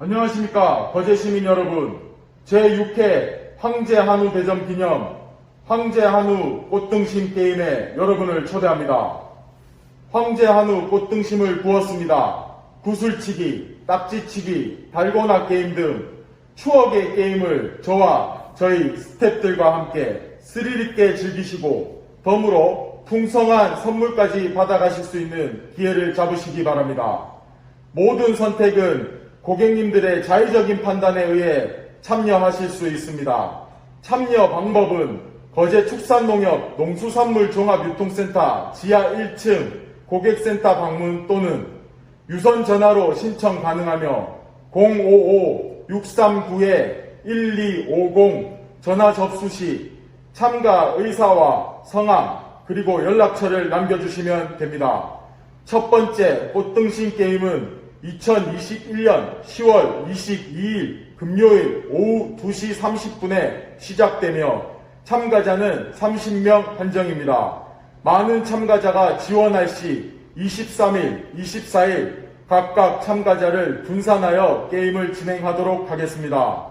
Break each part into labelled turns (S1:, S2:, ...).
S1: 안녕하십니까 거제 시민 여러분 제6회 황제 한우 대전 기념 황제 한우 꽃등심 게임에 여러분을 초대합니다. 황제 한우 꽃등심을 구웠습니다. 구슬치기, 딱지치기, 달고나 게임 등 추억의 게임을 저와 저희 스탭들과 함께 스릴 있게 즐기시고 덤으로 풍성한 선물까지 받아가실 수 있는 기회를 잡으시기 바랍니다. 모든 선택은 고객님들의 자의적인 판단에 의해 참여하실 수 있습니다. 참여 방법은 거제 축산농협 농수산물 종합유통센터 지하 1층 고객센터 방문 또는 유선 전화로 신청 가능하며 055-639-1250 전화 접수 시 참가 의사와 성함 그리고 연락처를 남겨주시면 됩니다. 첫 번째 꽃등심 게임은 2021년 10월 22일 금요일 오후 2시 30분에 시작되며 참가자는 30명 한정입니다. 많은 참가자가 지원할 시 23일, 24일 각각 참가자를 분산하여 게임을 진행하도록 하겠습니다.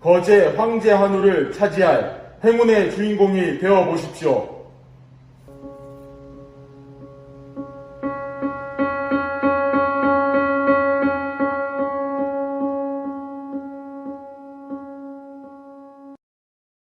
S1: 거제 황제 한우를 차지할 행운의 주인공이 되어 보십시오.